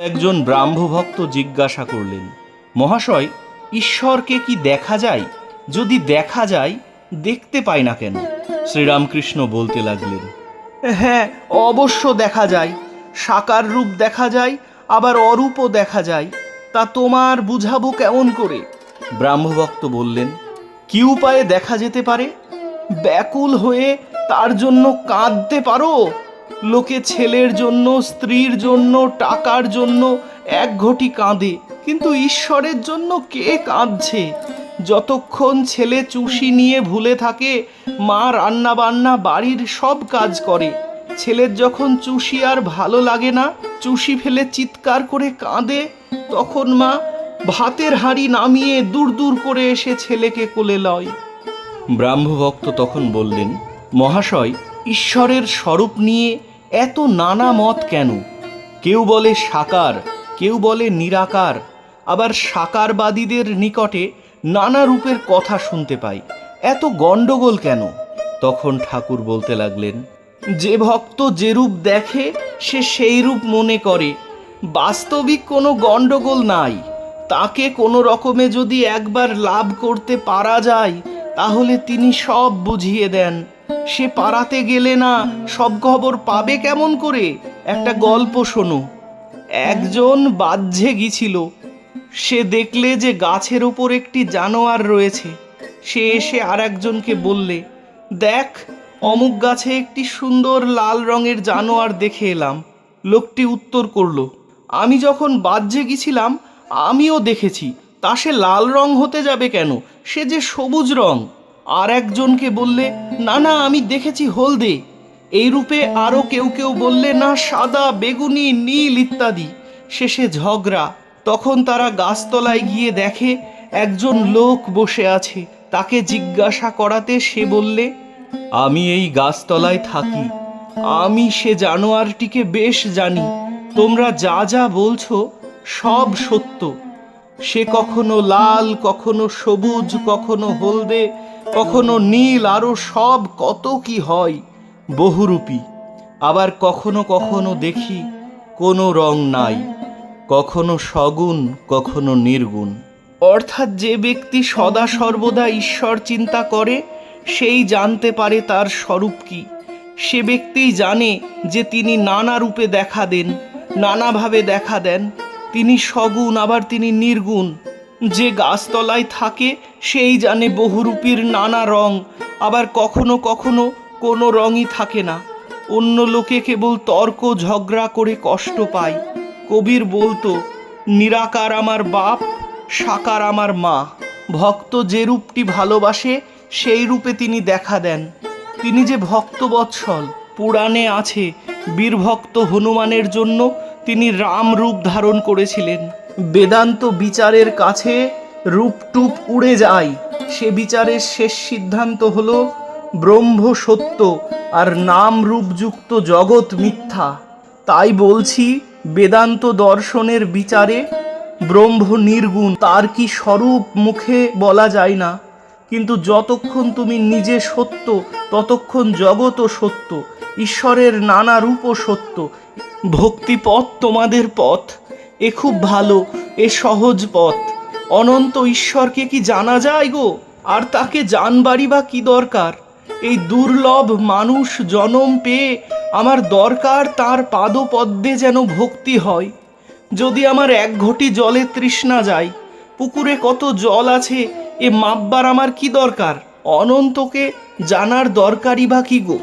একজন ব্রাহ্মভক্ত জিজ্ঞাসা করলেন, মহাশয়, ঈশ্বরকে কি দেখা যায়? যদি দেখা যায়, দেখতে পাই না কেন? শ্রীরামকৃষ্ণ বলতে লাগলেন হ্যাঁ অবশ্য দেখা যায়। সাকার রূপ দেখা যায়, আবার অরূপও দেখা যায়। তা তোমার বুঝাবো কেমন করে? ব্রাহ্মভক্ত বললেন, কি উপায়ে দেখা যেতে পারে? ব্যাকুল হয়ে তার জন্য কাঁদতে পারো? লোকে ছেলের জন্য, স্ত্রীর জন্য, টাকার জন্য এক ঘটি কাঁদে। কিন্তু ঈশ্বরের জন্য কে কাঁদছে? যতক্ষণ ছেলে চুষি নিয়ে ভুলে থাকে, মা রান্না বান্না বাড়ির সব কাজ করে। ছেলের যখন চুষি আর ভালো লাগে না, চুষি ফেলে চিৎকার করে কাঁদে, তখন মা ভাতের হাঁড়ি নামিয়ে দূর দূর করে এসে ছেলেকে কোলে লয়। ব্রাহ্মভক্ত তখন বললেন মহাশয়, ঈশ্বরের স্বরূপ নিয়ে এত নানা মত কেন? কেউ বলে সাকার, কেউ বলে নিরাকার, আবার সাকারবাদীদের নিকটে নানা রূপের কথা শুনতে পাই। এত গণ্ডগোল কেন? তখন ঠাকুর বলতে লাগলেন, যে ভক্ত যে রূপ দেখে, সে সেই রূপ মনে করে। বাস্তবিক কোনো গণ্ডগোল নাই। তাকে কোনো রকমে যদি একবার লাভ করতে পারা যায়, তাহলে তিনি সব বুঝিয়ে দেন। সে পাড়াতে গেলে না সব খবর পাবে কেমন করে? একটা গল্প শোনো। একজন বাহ্যে গিয়েছিল। সে দেখলে যে গাছের ওপর একটি জানোয়ার রয়েছে। সে এসে আর একজনকে বললে, দেখ, অমুক গাছে একটি সুন্দর লাল রঙের জানোয়ার দেখে এলাম। লোকটি উত্তর করল, আমি যখন বাহ্যে গেছিলাম আমিও দেখেছি। তা সে লাল রং হতে যাবে কেন? সে যে সবুজ রং আর একজনকে বললে, না না, আমি দেখেছি হলদে। এই রূপে আরও কেউ কেউ বললে, না, সাদা, বেগুনি, নীল ইত্যাদি। শেষে ঝগড়া। তখন তারা গাছতলায় গিয়ে দেখে, একজন লোক বসে আছে। তাকে জিজ্ঞাসা করাতে সে বললে, আমি এই গাছতলায় থাকি। আমি সে জানোয়ারটিকে বেশ জানি। তোমরা যা যা বলছো সব সত্য। সে কখনো লাল, কখনো সবুজ, কখনো হলদে, কখনো নীল আরও সব কত কি হয়, বহুরূপী। আবার কখনো কখনো দেখি কোনো রং নাই, কখনো সগুণ, কখনো নির্গুণ। অর্থাৎ যে ব্যক্তি সদা সর্বদা ঈশ্বর চিন্তা করে, সেই জানতে পারে তার স্বরূপ কি। সে ব্যক্তিই জানে যে তিনি নানা রূপে দেখা দেন, নানাভাবে দেখা দেন তিনি সগুণ, আবার তিনি নির্গুণ। যে গাছতলায় থাকে, সেই জানে বহুরূপীর নানা রং। আবার কখনো কখনো কোনো রঙই থাকে না। অন্য লোকে কেবল তর্ক, ঝগড়া করে কষ্ট পায়। কবির বলতো, নিরাকার আমার বাপ, সাকার আমার মা। ভক্ত যে রূপটি ভালোবাসে, সেই রূপে তিনি দেখা দেন। তিনি যে ভক্তবৎসল, পুরাণে আছে, বীরভক্ত হনুমানের জন্য তিনি রাম রূপ ধারণ করেছিলেন। বেদান্ত বিচারের কাছে রূপটুপ উড়ে যায়। সে বিচারের শেষ সিদ্ধান্ত হলো ব্রহ্ম সত্য আর নাম রূপযুক্ত জগৎ মিথ্যা। তাই বলছি, বেদান্ত দর্শনের বিচারে ব্রহ্ম নির্গুণ, তার কি স্বরূপ মুখে বলা যায় না। কিন্তু যতক্ষণ তুমি নিজে সত্য, ততক্ষণ জগৎও সত্য। ঈশ্বরের নানা রূপও সত্য। ভক্তিপথ তোমাদের পথ। এ খুব ভালো, এ সহজ পথ। অনন্ত ঈশ্বরকে কি জানা যায় গো? আর তাকে জানবারই বা কি দরকার? এই দুর্লভ মানুষ জনম পেয়ে আমার দরকার তার পাদপদ্মে যেন ভক্তি হয়। যদি আমার এক ঘটি জলে তৃষ্ণা যায়, পুকুরে কত জল আছে, এ মাপবার আমার কি দরকার? অনন্তকে জানার দরকারই বা কি গো?